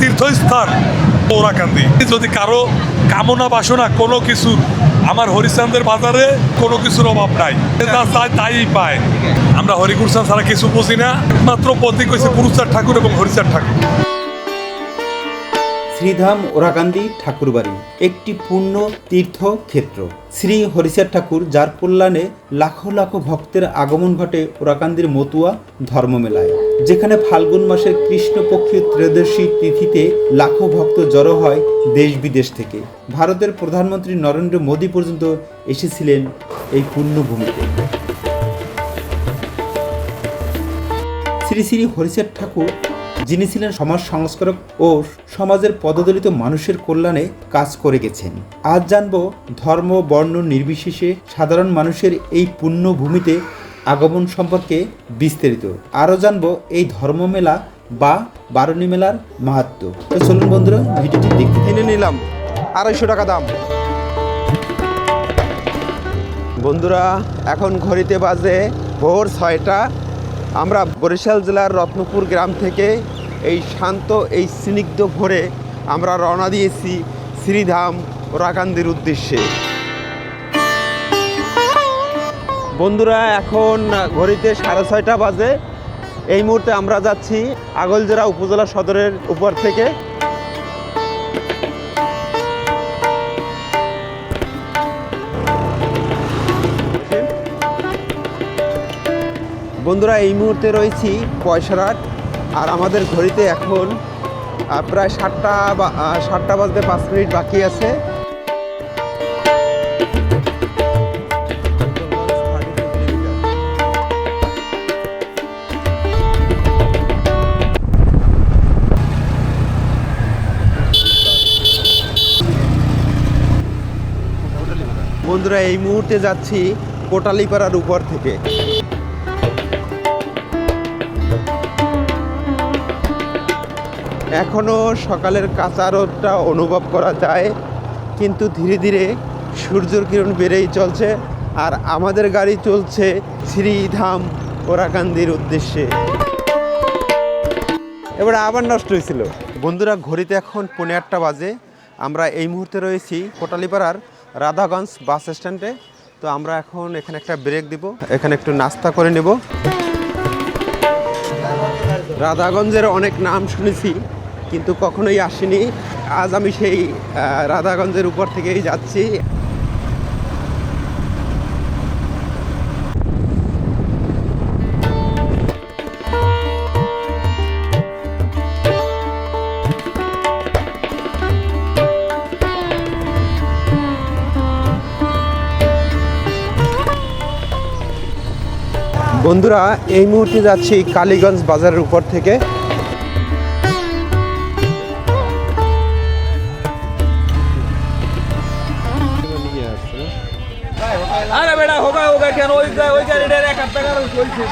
তীর্থস্থান ওরাকান্দি যদি কারও কামনা বাসনা কোনো কিছু আমার হরিচান্দের বাজারে, কোনো কিছুর অভাব নাই। চায় তাই পায়। আমরা হরিকুরসান ছাড়া কিছু বুঝি না। একমাত্র প্রতীক হয়েছে পুরুষার ঠাকুর এবং হরিচার ঠাকুর। শ্রীধাম ওরাকান্দি ঠাকুরবাড়ি, একটি পূর্ণ তীর্থক্ষেত্র। শ্রী হরিচার ঠাকুর, যার কল্যাণে লাখো লাখো ভক্তের আগমন ঘটে ওরাকান্দির মতুয়া ধর্মমেলায়, যেখানে ফাল্গুন মাসের কৃষ্ণপক্ষীয় ত্রয়োদশী তিথিতে লাখো ভক্ত জড়ো হয় দেশ বিদেশ থেকে। ভারতের প্রধানমন্ত্রী নরেন্দ্র মোদী পর্যন্ত এসেছিলেন এই পুণ্যভূমিতে। শ্রী শ্রী হরিচাঁদ ঠাকুর যিনি ছিলেন সমাজ সংস্কারক ও সমাজের পদদলিত মানুষের কল্যাণে কাজ করে গেছেন। আজ জানব ধর্ম, বর্ণ নির্বিশেষে সাধারণ মানুষের এই পুণ্যভূমিতে আগমন সম্পর্কে বিস্তারিত। আরও জানব এই ধর্মমেলা বা বারণী মেলার মাহাত্ম। তো চলুন বন্ধুরা, ভিডিওটি দেখতে কিনে নিলাম আড়াইশো টাকা দাম। বন্ধুরা, এখন ঘড়িতে বাজে ভোর ছয়টা। আমরা বরিশাল জেলার রত্নপুর গ্রাম থেকে এই শান্ত, এই স্নিগ্ধ ভোরে আমরা রওনা দিয়েছি শ্রীধাম ওরাকান্দির উদ্দেশ্যে। বন্ধুরা, এখন ঘড়িতে সাড়ে ছয়টা বাজে। এই মুহূর্তে আমরা যাচ্ছি আগলজেরা উপজেলা সদরের উপর থেকে। বন্ধুরা, এই মুহূর্তে রয়েছি পয়সারাট আর আমাদের ঘড়িতে এখন প্রায় সাতটা বা সাতটা বাজতে পাঁচ মিনিট বাকি আছে। বন্ধুরা, এই মুহূর্তে যাচ্ছি কোটালিপাড়ার উপর থেকে। এখনও সকালের কাঁচা রোদটা অনুভব করা যায়, কিন্তু ধীরে ধীরে সূর্যের কিরণ বেড়েই চলছে আর আমাদের গাড়ি চলছে শ্রীধাম ওরাকান্দির উদ্দেশ্যে। এবারে আবার নষ্ট হয়েছিল। বন্ধুরা, ঘড়িতে এখন পৌনে আটটা বাজে। আমরা এই মুহূর্তে রয়েছি কোটালিপাড়ার রাধাগঞ্জ বাস স্ট্যান্ডে। তো আমরা এখন এখানে একটা ব্রেক দিব। এখানে একটু নাস্তা করে নেব। রাধাগঞ্জের অনেক নাম শুনেছি। কিন্তু কখনোই আসিনি। আজ আমি সেই রাধাগঞ্জের উপর থেকেই যাচ্ছি। বন্ধুরা, এই মুহূর্তে যাচ্ছি কালীগঞ্জ বাজারের উপর থেকে। আরে বেটা হোগা হোগা কেন? ওই ওই গাড়িটার এক হাজার টাকার চলছে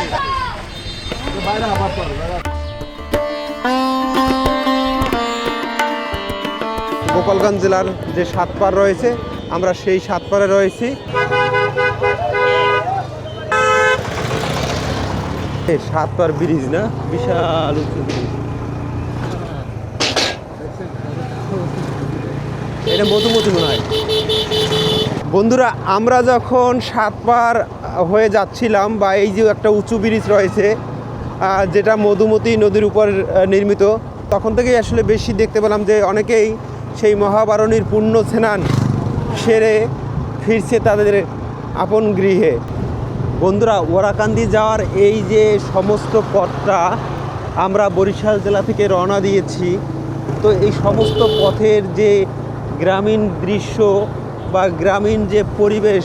গোপালগঞ্জ জেলার যে সাতপার রয়েছে আমরা সেই সাতপারে রয়েছি। এই সাতপার ব্রিজ না? বিশাল উঁচু ব্রিজ। এটা মধুমতি মনে হয়। বন্ধুরা, আমরা যখন সাতপার হয়ে যাচ্ছিলাম বা এই যে একটা উঁচু ব্রিজ রয়েছে যেটা মধুমতি নদীর উপর নির্মিত, তখন থেকেই আসলে বেশি দেখতে পেলাম যে অনেকেই সেই মহাবারণীর পূর্ণ স্নান সেরে ফিরছে তাদের আপন গৃহে। বন্ধুরা, ওরাকান্দি যাওয়ার এই যে সমস্ত পথটা আমরা বরিশাল জেলা থেকে রওনা দিয়েছি, তো এই সমস্ত পথের যে গ্রামীণ দৃশ্য বা গ্রামীণ যে পরিবেশ,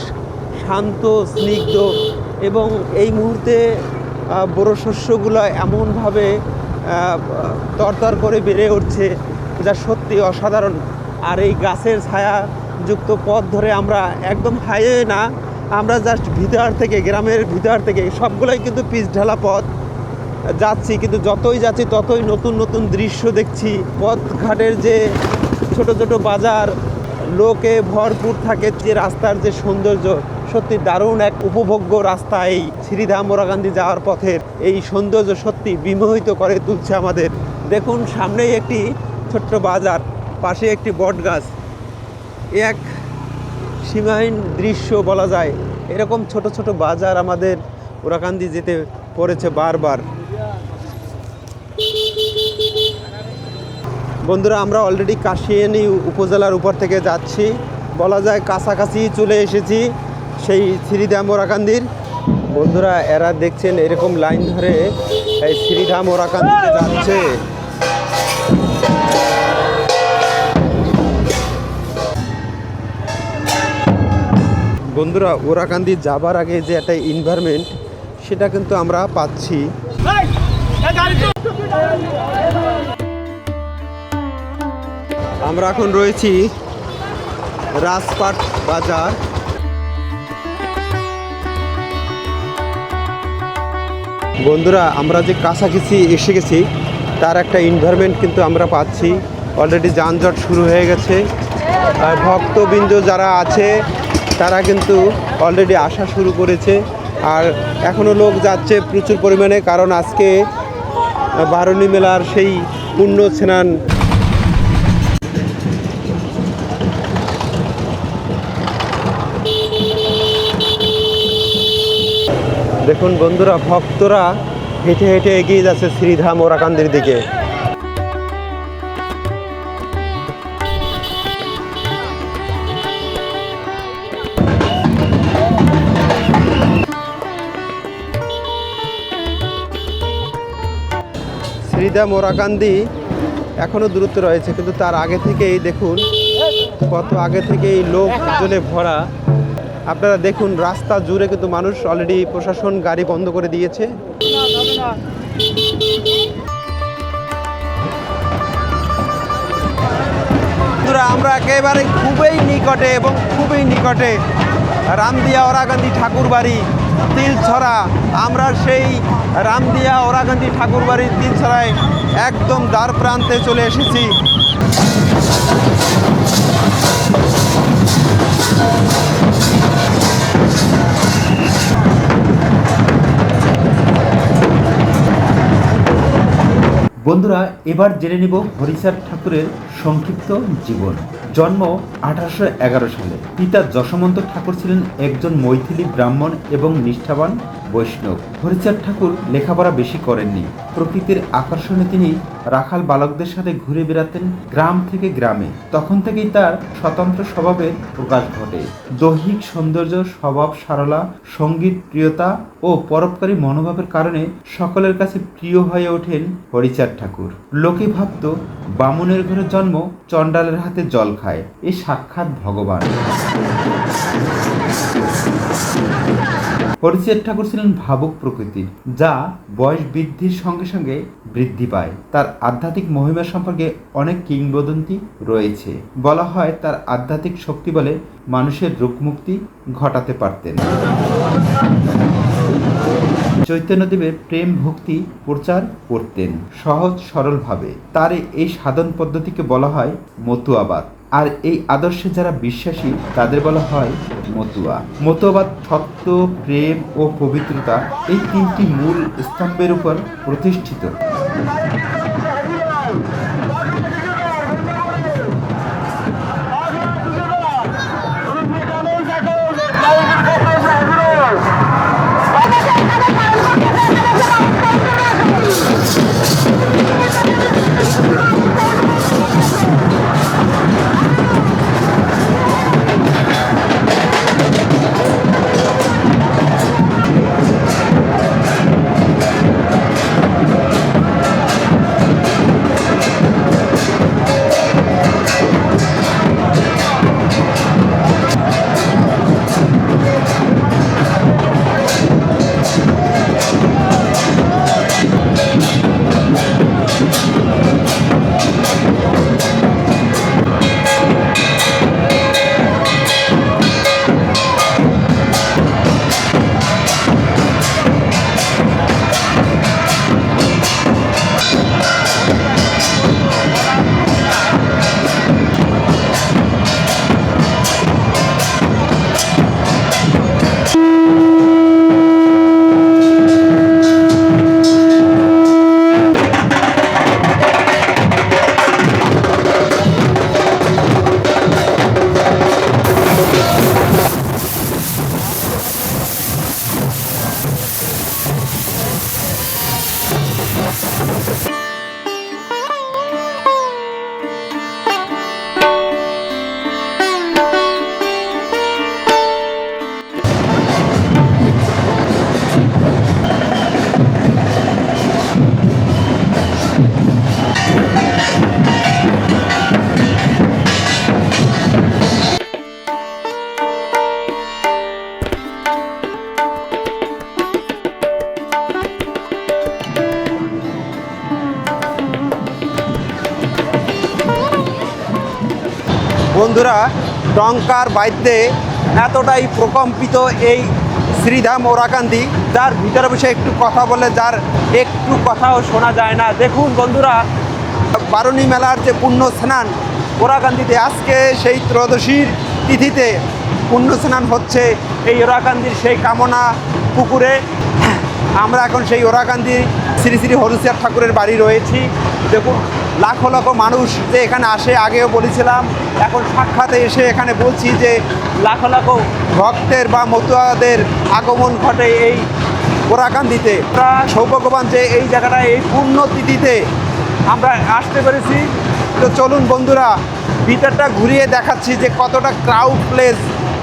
শান্ত, স্নিগ্ধ এবং এই মুহূর্তে বড় শস্যগুলো এমনভাবে তরতর করে বেড়ে উঠছে যা সত্যি অসাধারণ। আর এই গাছের ছায়াযুক্ত পথ ধরে আমরা একদম হাইওয়ে না, আমরা জাস্ট ভিতর থেকে, গ্রামের ভিতর থেকে, সবগুলোই কিন্তু পিচ ঢালা পথ যাচ্ছি। কিন্তু যতই যাচ্ছি, ততই নতুন নতুন দৃশ্য দেখছি। পথঘাটের যে ছোট ছোট বাজার লোকে ভরপুর থাকে যে রাস্তার যে সৌন্দর্য। সত্যি দারুণ এক উপভোগ্য রাস্তা এই শ্রীধাম মোরাগান্ধী যাওয়ার পথের। এই সৌন্দর্য সত্যি বিমোহিত করে তুলছে আমাদের। দেখুন, সামনেই একটি ছোট্ট বাজার, পাশে একটি বট গাছ এক সীমাহীন দৃশ্য বলা যায়। এরকম ছোট ছোট বাজার আমাদের ওরাকান্দি যেতে পড়েছে বারবার। বন্ধুরা, আমরা অলরেডি কাশিয়ানি উপজেলার উপর থেকে যাচ্ছি। বলা যায় কাছাকাছি চলে এসেছি সেই শ্রীধাম ওরাকান্দির। বন্ধুরা, এরা দেখছেন এরকম লাইন ধরে এই শ্রীধাম ওরাকান্দিতে যাচ্ছে। বন্ধুরা, ওরাকান্দি যাবার আগে যে একটা এনভায়রনমেন্ট সেটা কিন্তু আমরা পাচ্ছি। আমরা এখন রয়েছি রাজপাট বাজার। বন্ধুরা, আমরা যে কাছাকাছি এসে গেছি, তার একটা এনভায়রনমেন্ট কিন্তু আমরা পাচ্ছি। অলরেডি যানজট শুরু হয়ে গেছে। আর ভক্তবৃন্দ যারা আছে, তারা কিন্তু অলরেডি আসা শুরু করেছে। আর এখনও লোক যাচ্ছে প্রচুর পরিমাণে, কারণ আজকে বারুণী মেলার সেই পুণ্য স্নান দেখুন বন্ধুরা, ভক্তরা হেঁটে হেঁটে এগিয়ে যাচ্ছে শ্রীধাম ওরাকান্দির দিকে। শ্রীধাম ওরাকান্দি এখনও দূরত্ব রয়েছে, কিন্তু তার আগে থেকেই দেখুন, কত আগে থেকেই লোকজনে ভরা। আপনারা দেখুন, রাস্তা জুড়ে কিন্তু মানুষ অলরেডি প্রশাসন গাড়ি বন্ধ করে দিয়েছে। আমরা একেবারে খুবই নিকটে এবং খুবই নিকটে রামদিয়া ওরাগান্ধী ঠাকুর বাড়ি তিলছড়া। আমরা সেই রামদিয়া ওরাগান্ধী ঠাকুর বাড়ির তিলছড়ায় একদম দ্বার প্রান্তে চলে এসেছি। বন্ধুরা, এবার জেনে নিব হরিচাঁদ ঠাকুরের সংক্ষিপ্ত জীবন। জন্ম আঠারোশো এগারো সালে। পিতা যশমন্ত ঠাকুর ছিলেন একজন মৈথিলি ব্রাহ্মণ এবং নিষ্ঠাবান বৈষ্ণব। হরিচাঁদ ঠাকুর লেখাপড়া বেশি করেননি। প্রকৃতির আকর্ষণে তিনি রাখাল বালকদের সাথে ঘুরে বেড়াতেন গ্রাম থেকে গ্রামে। তখন থেকেই তার স্বতন্ত্র স্বভাবের প্রকাশ ঘটে। দৈহিক সৌন্দর্য, স্বভাব, সারলা, সংগীত, প্রিয়তা ও পরোপকারী মনোভাবের কারণে সকলের কাছে প্রিয় হয়ে ওঠেন হরিচাঁদ ঠাকুর। লোকে ভাবত, বামুনের ঘরে জন্ম, চণ্ডালের হাতে জল খায়। এ সাক্ষাৎ ভগবান। হরিচাঁদ ঠাকুর ছিলেন ভাবুক প্রকৃতির যা বয়স বৃদ্ধির সঙ্গে সঙ্গে বৃদ্ধি পায়। তার আধ্যাত্মিক মহিমা সম্পর্কে অনেক কিংবদন্তি রয়েছে। বলা হয় তার আধ্যাত্মিক শক্তি বলে মানুষের রোগমুক্তি ঘটাতে পারতেন। চৈতন্যদেবের প্রেম ভক্তি প্রচার করতেন সহজ সরলভাবে। তার এই সাধন পদ্ধতিকে বলা হয় মতুয়াবাদ। আর এই আদর্শে যারা বিশ্বাসী, তাদের বলা হয় মতুয়া। মতুয়াবাদ সত্য প্রেম ও পবিত্রতা এই তিনটি মূল স্তম্ভের উপর প্রতিষ্ঠিত। বন্ধুরা, টঙ্কার বাদ্যে এতটাই প্রকম্পিত এই শ্রীধাম ওরাকান্দি, যার ভিতরে বসে একটু কথা বলে, যার একটু কথাও শোনা যায় না। দেখুন বন্ধুরা, বারুণী মেলার যে পুণ্য স্নান ওরাকান্দিতে, আজকে সেই ত্রয়োদশীর তিথিতে পুণ্য স্নান হচ্ছে এই ওরাকান্দির সেই কামনা পুকুরে। আমরা এখন সেই ওরাকান্দি শ্রী শ্রী হরুচিয়ার ঠাকুরের বাড়ি রয়েছি। দেখুন লাখো লাখো মানুষ যে এখানে আসে, আগেও বলেছিলাম, এখন সাক্ষাতে এসে এখানে বলছি যে লাখো লাখো ভক্তের বা মতুয়াদের আগমন ঘটে এই ওরাকান্দিতে আমরা সৌভাগ্যবান যে এই জায়গাটায় এই পূর্ণ তিথিতে আমরা আসতে পেরেছি। তো চলুন বন্ধুরা, ভিতরটা ঘুরিয়ে দেখাচ্ছি যে কতটা ক্রাউড প্লেস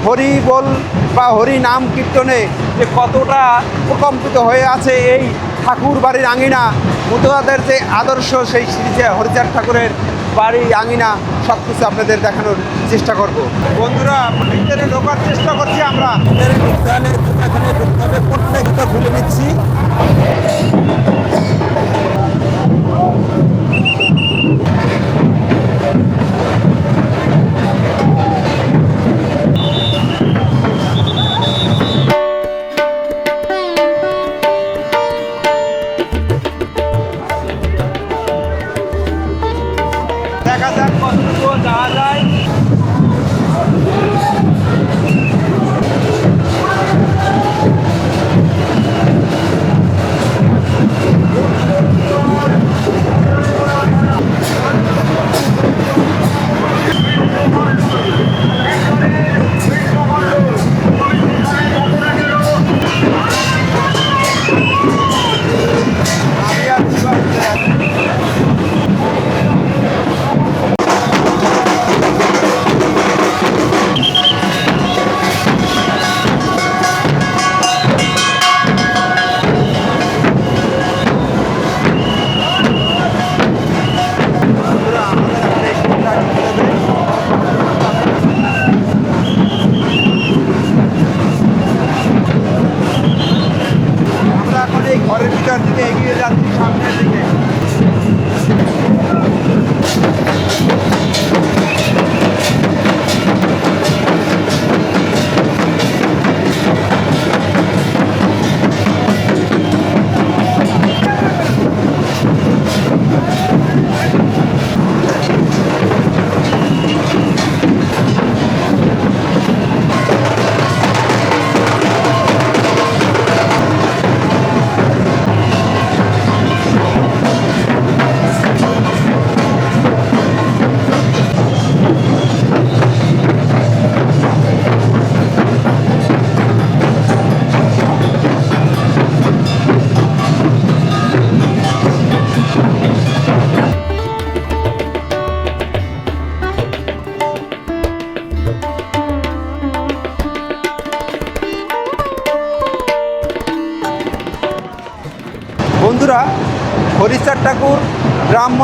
হরি বল বা হরি নাম কীর্তনে যে কতটা প্রকম্পিত হয়ে আছে এই ঠাকুর বাড়ির আঙিনা। মতুয়াদের যে আদর্শ সেই সিরিজে হরিচার ঠাকুরের বাড়ি আঙিনা সব কিছু আপনাদের দেখানোর চেষ্টা করব। বন্ধুরা ভিতরে ঢোকার চেষ্টা করছি আমরা। ভিতরে ঢুকতে হলে ঢুকতে প্রত্যেকটা খুলে নিচ্ছি। দেখা যাক কতটুকু যাওয়া যায়।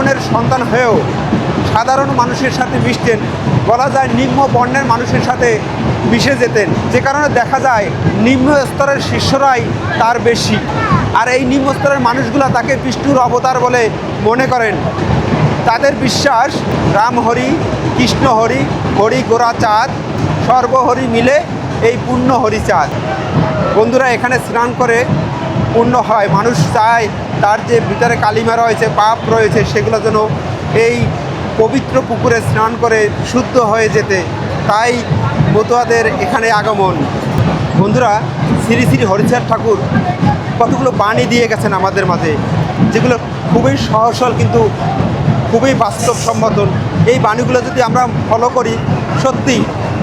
ব্রাহ্মণের সন্তান হয়েও সাধারণ মানুষের সাথে মিশতেন, বলা যায় নিম্ন বর্ণের মানুষের সাথে মিশে যেতেন। যে কারণে দেখা যায় নিম্ন স্তরের শিষ্যরাই তার বেশি। আর এই নিম্ন স্তরের মানুষগুলা তাকে বিষ্ণুর অবতার বলে মনে করেন। তাদের বিশ্বাস রাম হরি, কৃষ্ণ হরি হরি গোরা চাঁদ সর্বহরি মিলে এই পূর্ণ হরিচাঁদ বন্ধুরা, এখানে স্নান করে পূর্ণ হয়। মানুষ চায় তার যে ভিতরে কালিমা রয়েছে, পাপ রয়েছে, সেগুলো যেন এই পবিত্র পুকুরে স্নান করে শুদ্ধ হয়ে যেতে। তাই মতুয়াদের এখানে আগমন। বন্ধুরা, শ্রী শ্রী হরিচাঁদ ঠাকুর কতগুলো বাণী দিয়ে গেছেন আমাদের মাঝে, যেগুলো খুবই সহসল কিন্তু খুবই বাস্তবসম্মত। এই বাণীগুলো যদি আমরা ফলো করি, সত্যি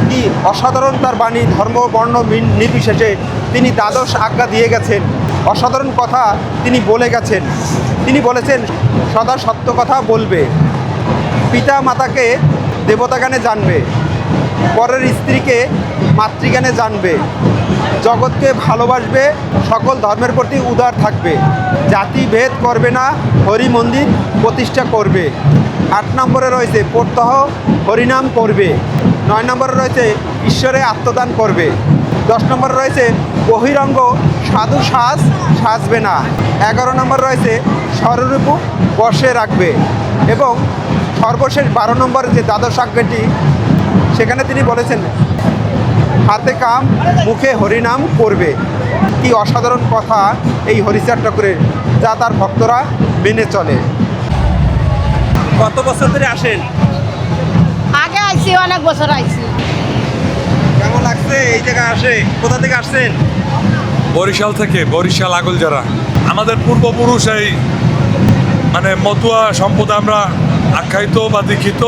কি অসাধারণ তার বাণী, ধর্ম, বর্ণ নির্বিশেষে তিনি দ্বাদশ আজ্ঞা দিয়ে গেছেন। অসাধারণ কথা তিনি বলে গেছেন। তিনি বলেছেন, সদা সত্য কথা বলবে। পিতা মাতাকে দেবতাগানে জানবে। পরের স্ত্রীকে মাতৃজ্ঞানে জানবে। জগৎকে ভালোবাসবে। সকল ধর্মের প্রতি উদার থাকবে। জাতি ভেদ করবে না। হরি মন্দির প্রতিষ্ঠা করবে। আট নম্বরে রয়েছে, প্রত্যহ হরিনাম করবে। নয় নম্বরে রয়েছে, ঈশ্বরে আত্মদান করবে। দশ নম্বরে রয়েছে বহিরঙ্গ সাধু সাজ সাজবে না। এগারো নম্বর রয়েছে স্বরূপ বসে রাখবে এবং সর্বশেষ বারো নম্বরে যে দ্বাদশ আজ্ঞাটি, সেখানে তিনি বলেছেন, হাতে কাম, মুখে হরিনাম করবে। কি অসাধারণ কথা এই হরিচার ঠাকুরের, যা তার ভক্তরা মেনে চলে। কত বছর ধরে আসেন? আগে আইছি, অনেক বছর কেমন লাগছে, এই জায়গায় আসে। কোথা থেকে আসছেন? বরিশাল থেকে, বরিশাল আগল যারা আমাদের পূর্বপুরুষ এই মানে মতুয়া সম্পদ আমরা আখ্যায়িত বা দীক্ষিত।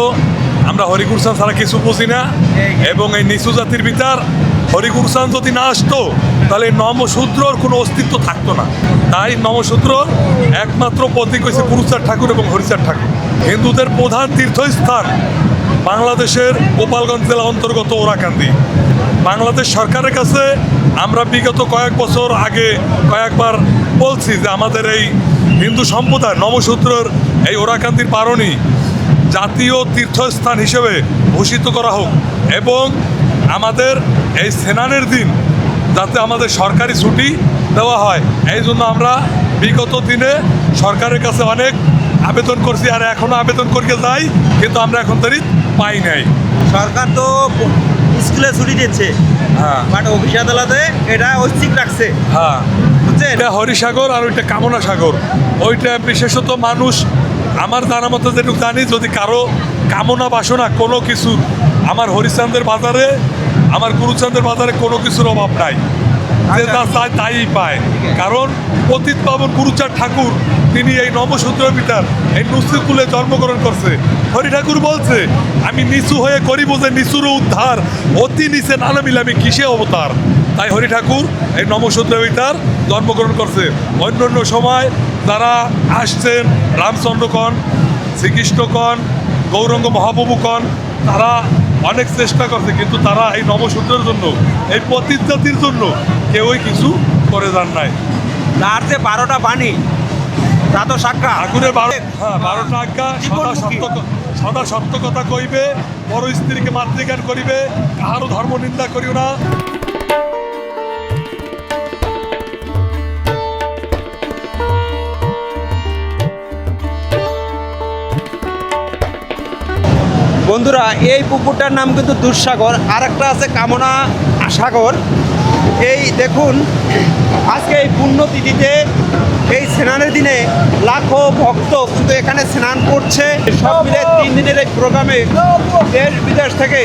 আমরা হরিকুরসান ছাড়া কিছু বুঝি না। এবং এই নিচু জাতির ভিতর হরিকুরসান যদি না আসতো, তাহলে নমশূদ্রর কোনো অস্তিত্ব থাকতো না। তাই নমশূদ্র একমাত্র প্রতীক হয়েছে পুরুষার ঠাকুর এবং হরিচার ঠাকুর। হিন্দুদের প্রধান তীর্থস্থান বাংলাদেশের গোপালগঞ্জ জেলা অন্তর্গত ওরাকান্দি। বাংলাদেশ সরকারের কাছে আমরা বিগত কয়েক বছর আগে কয়েকবার বলছি যে আমাদের এই হিন্দু সম্প্রদায় নবসূত্রের এই ওরাকান্দির পারণী জাতীয় তীর্থস্থান হিসেবে ঘোষিত করা হোক এবং আমাদের এই সেনানের দিন যাতে আমাদের সরকারি ছুটি দেওয়া হয়। এই জন্য আমরা বিগত দিনে সরকারের কাছে অনেক আবেদন করছি আর এখনও আবেদন করিয়ে যাই কিন্তু আমরা এখন তারিখ পাই নাই। সরকার তো স্কুলে ছুটি দিচ্ছে হ্যাঁ। বাট অফিস আদালতে এটা ঐচ্ছিক রাখছে। হ্যাঁ। বুঝছেন? এটা হরিসাগর আর ওইটা কামনা সাগর ওইটা বিশেষত মানুষ আমার জানা মতো যেটুকু জানি যদি কারও কামনা বাসনা কোনো কিছু আমার হরিচান্দের বাজারে আমার গুরুচান্দের বাজারে কোনো কিছুর অভাব নাই। যে যা চায় তাই পায়। কারণ অতীত পাবন গুরুচাঁদ ঠাকুর, তিনি এই নবসূত্র ভিতর এই নুসিকুলে জন্মগ্রহণ করছে। হরি ঠাকুর বলছে, আমি নিচু হয়ে করিব যে নিচুর উদ্ধার, অতি নিচে নানামিলে আমি কিসে অবতার? তাই হরি ঠাকুর এই নবসূত্র ভিতর জন্মগ্রহণ করছে। অন্য অন্য সময় যারা আসছেন রামচন্দ্রকণ শ্রীকৃষ্ণকণ গৌরঙ্গ মহাপ্রভুকণ তারা অনেক চেষ্টা করছে কিন্তু তারা এই নবসূত্রের জন্য এই পতিত জাতির জন্য কেউই কিছু করে যান নাই। তার যে বারোটা বাণী তা তো সাক্ষা ঠাকুরের বারো হ্যাঁ বারোটা আজ্ঞা সদা সত্য সদা সত্য কথা কইবে বড় স্ত্রীকে মাতৃজ্ঞান করিবে কাহারও ধর্ম নিন্দা করিও না। বন্ধুরা, এই পুকুরটার নাম কিন্তু দুঃসাগর আর একটা আছে কামনা সাগর। এই দেখুন, আজকে এই পুণ্যতিথিতে এই স্নানের দিনে লাখো ভক্ত কিন্তু এখানে স্নান করছে। সব মিলে তিন দিনের এই প্রোগ্রামে দেশ বিদেশ থেকে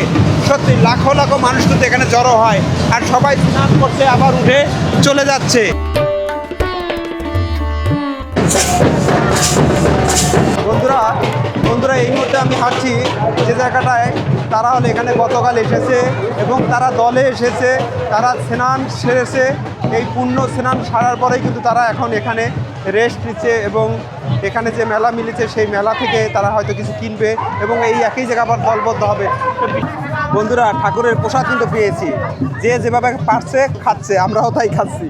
সত্যি লাখো লাখো মানুষ কিন্তু এখানে জড়ো হয় আর সবাই স্নান করছে, আবার উঠে চলে যাচ্ছে। বন্ধুরা বন্ধুরা, এই মুহূর্তে আমি হাঁটছি যে জায়গাটায়। তারা হলো এখানে গতকাল এসেছে এবং তারা দলে এসেছে, তারা স্নান সেরেছে। এই পূর্ণ স্নান সারার পরেই কিন্তু তারা এখন এখানে রেস্ট নিচ্ছে এবং এখানে যে মেলা মিলেছে, সেই মেলা থেকে তারা হয়তো কিছু কিনবে এবং এই একই জায়গা আবার দলবদ্ধ হবে। বন্ধুরা, ঠাকুরের প্রসাদ কিন্তু পেয়েছি। যে যেভাবে পারছে, খাচ্ছে, আমরাও তাই খাচ্ছি।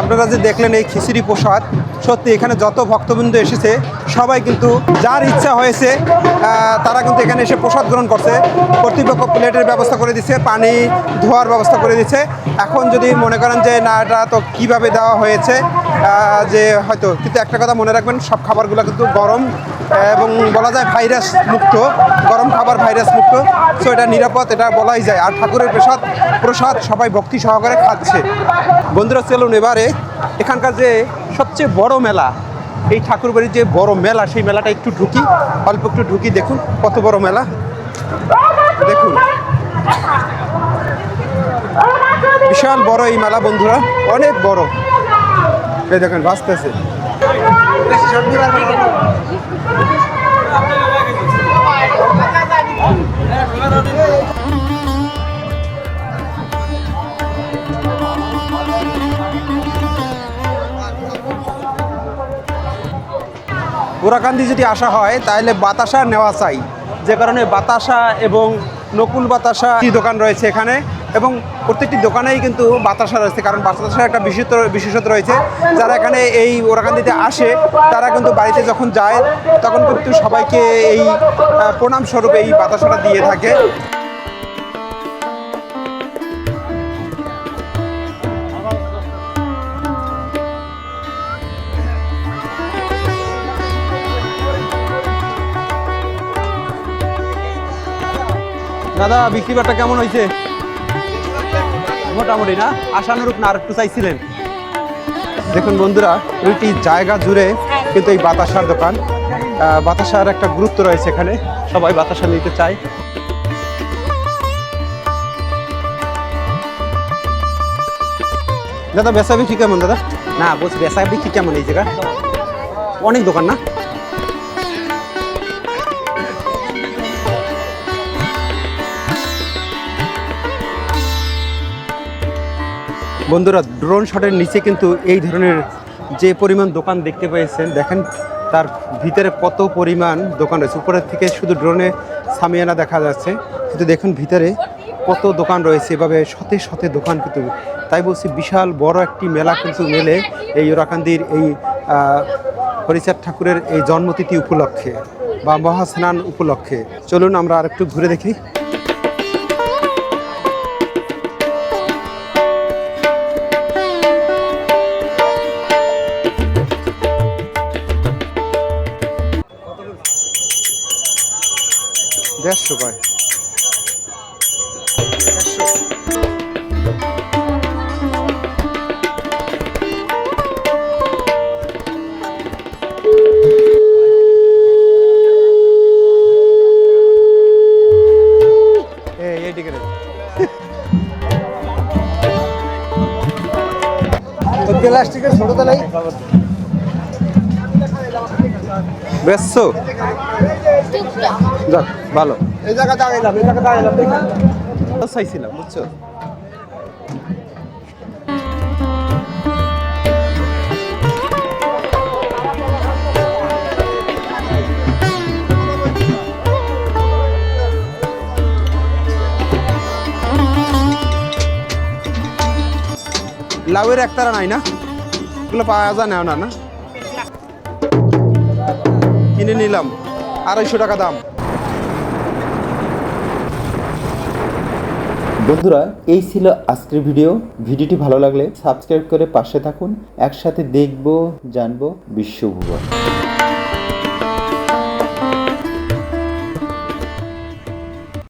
আপনারা যে দেখলেন এই খিচুড়ি প্রসাদ, সত্যি এখানে যত ভক্তবৃন্দ এসেছে, সবাই কিন্তু যার ইচ্ছা হয়েছে তারা কিন্তু এখানে এসে প্রসাদ গ্রহণ করছে। কর্তৃপক্ষ প্লেটের ব্যবস্থা করে দিচ্ছে পানি, ধোয়ার ব্যবস্থা করে দিচ্ছে এখন যদি মনে করেন যে, না, এটা তো কীভাবে দেওয়া হয়েছে? যে হয়তো, কিন্তু একটা কথা মনে রাখবেন, সব খাবারগুলো কিন্তু গরম, এবং বলা যায় ভাইরাস মুক্ত, গরম খাবার ভাইরাস মুক্ত সো এটা নিরাপদ, এটা বলাই যায়। আর ঠাকুরের প্রসাদ প্রসাদ সবাই ভক্তি সহকারে খাচ্ছে। বন্ধুরা, চলুন এবারে, এখানকার যে সবচেয়ে বড় মেলা, এই ঠাকুরবাড়ির যে বড় মেলা, সেই মেলাটা একটু ঢুকি, অল্প একটু ঢুকি, দেখুন কত বড় মেলা। দেখুন। বিশাল বড় এই মেলা, বন্ধুরা, অনেক বড়। এই দেখেন বাঁচতেছে গোরাকান্দি যদি আসা হয়, তাহলে বাতাসা নেওয়া চাই। যে কারণে বাতাসা এবং নকুল বাতাসা দোকান রয়েছে এখানে? এবং প্রত্যেকটি দোকানেই কিন্তু বাতাসা রয়েছে, কারণ বাতাসার একটা বিশেষ বিশেষত্ব রয়েছে। যারা এখানে এই ওরাকান্দিতে আসে, তারা কিন্তু বাড়িতে যখন যায়, তখন কিন্তু সবাইকে এই প্রণাম স্বরূপ এই বাতাসাটা দিয়ে থাকে। দাদা, বিক্রি বাট্টা কেমন হয়েছে? মোটামুটি না? আশানুরূপ না আর একটু চাইছিলেন। দেখুন বন্ধুরা দুইটি জায়গা জুড়ে কিন্তু এই বাতাসার দোকান। বাতাসার একটা গুরুত্ব রয়েছে এখানে। সবাই বাতাসা নিতে চায়। দাদা বেচা বিক্রি কেমন দাদা? না বলছি বেচা বিক্রি কেমন এই জায়গা? অনেক দোকান না? বন্ধুরা ড্রোন শটের নিচে কিন্তু এই ধরনের যে পরিমাণ দোকান দেখতে পেয়েছেন, দেখেন তার ভিতরে কত পরিমাণ দোকান রয়েছে। উপরের থেকে শুধু ড্রোনে সামিয়ানা দেখা যাচ্ছে। কিন্তু দেখুন ভিতরে কত দোকান রয়েছে, এভাবে শতে শতে দোকান কিন্তু। তাই বলছি, বিশাল বড় একটি মেলা কিন্তু মেলে এই ওরাকান্দির এই হরিচাঁদ ঠাকুরের এই জন্মতিথি উপলক্ষে বা মহাস্নান উপলক্ষে। চলুন আমরা আর একটু ঘুরে দেখি। বেচছো? যাক ভালো। এই জায়গা দাঁড়াইলাম এই জায়গা দাঁড়াইলাম চাইছিলাম বুঝছ? লাউয়ের একতারা নাই না? এগুলো পাওয়া যায় না না না? কিনে নিলাম। আড়াইশো টাকা দাম। বন্ধুরা, এই ছিল আজকের ভিডিও। ভিডিওটি ভালো লাগলে সাবস্ক্রাইব করে পাশে থাকুন। একসাথে দেখব, জানব বিশ্বভূগোল